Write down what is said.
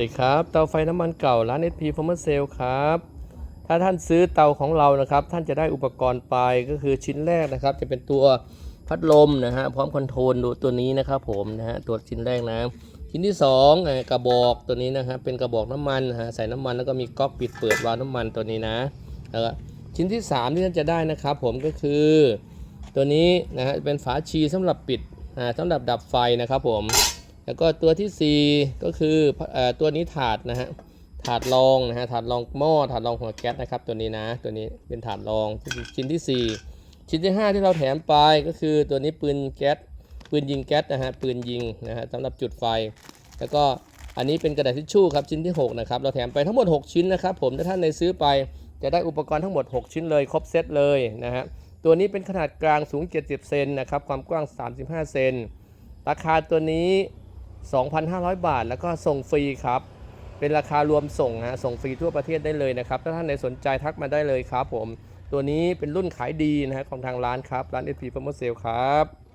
ดีครับเตาไฟน้ำมันเก่าร้าน SP f o r m e r Sale ครับ ถ้าท่านซื้อเตาของเรานะครับ ท่านจะได้อุปกรณ์ไปก็คือชิ้นแรกนะครับ จะเป็นตัวพัดลมนะฮะพร้อมคอนโทรลดูตัวนี้นะครับผมนะฮะตัวชิ้นแรกนะ ชิ้นที่สองเอ่อกระบอกตัวนี้นะครับเป็นกระบอกน้ำมันนะฮะใส่น้ำมันแล้วก็มีก๊อกปิดเปิดวาล์วน้ำมันตัวนี้นะแล้วก็ชิ้นที่สามที่ท่านจะได้นะครับ ผมก็คือ ตัวนี้นะฮะเป็นฝาชีสำหรับปิดอ่าสำหรับดับไฟนะครับผม แล้วก็ตัวที่ 4 ก็คืออตัวนี้ถาดนะฮะถาดรองนะฮะถาดรองหม้อถาดรองหัวแก๊สนะครับตัวนี้นะ ตัวนี้เป็นถาดรองชิ้นที่ 4 ชิ้นที่ 5 ที่เราแถมไปก็คือตัวนี้ปืนแก๊สปืนยิงแก๊สนะฮะปืนยิงนะฮะสำหรับจุดไฟ แล้วก็อันนี้เป็นกระดาษทิชชู่ครับชิ้นที่6นะครับเราแถมไปทั้งหมด 6 ชิ้นนะครับผมถ้าท่านในซื้อไปจะได้อุปกรณ์ทั้งหมด 6 ชิ้นเลยครบเซตเลยนะฮะตัวนี้เป็นขนาดกลางสูง 70 เซนนะครับความกว้าง 35 เซนราคาตัวนี้ 2,500 บาท แล้วก็ส่งฟรีครับ เป็นราคารวมส่งฮะส่งฟรีทั่วประเทศได้เลยนะครับ ถ้าท่านใดสนใจทักมาได้เลยครับผม ตัวนี้เป็นรุ่นขายดีนะฮะของทางร้านครับ ร้าน SP f o r m e r Sale ครับ